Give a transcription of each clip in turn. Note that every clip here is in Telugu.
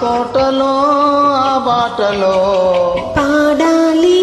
కోటలో ఆ బాటలో. పాడాలి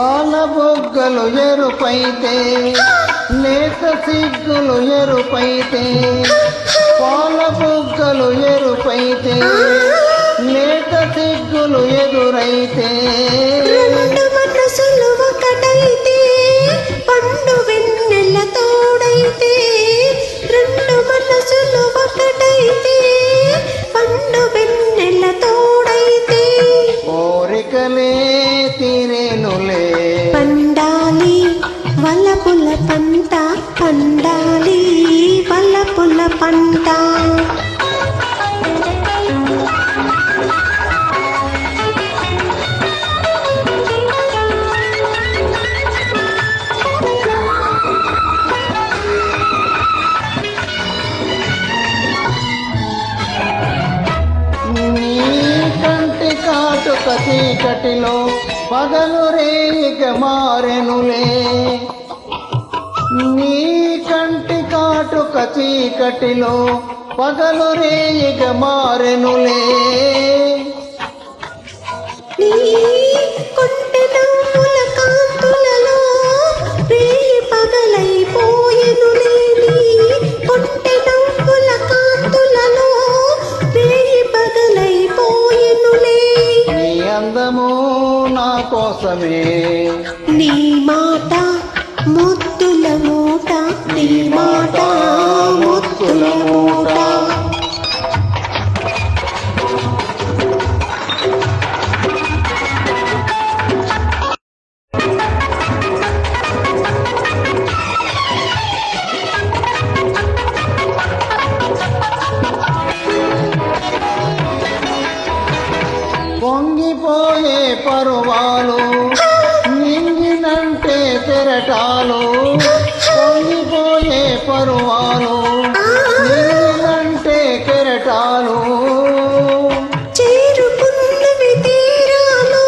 పాల బొగ్గలు ఎరుపైతే నేత సిగ్గులు ఎరుపైతే పాల బొగ్గలు ఎరుపైతే నేత సిగ్గులు ఎదురైతే. కాటుక చీకటిలో పగలు రేగ మారెనులే. నీ కంటి కాటుక చీకటిలో పగలు రేగ మారెనులే. కోసమే. నీ మాట ముద్దుల మూట నీ మాట. పరువాలు నింగినంటే తెరటాలు. పొంగిపోయే పరువాలు. నింగినంటే కెరటాలు తీరాలు.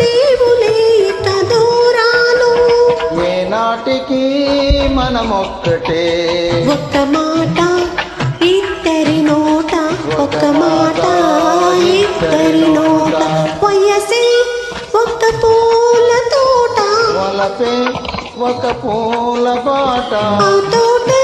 లేవులే ఒక్క మాట ఇద్దరి నోట వయసే ఒక్క పూల తోట. వలపే ఒక పూల బాట తోట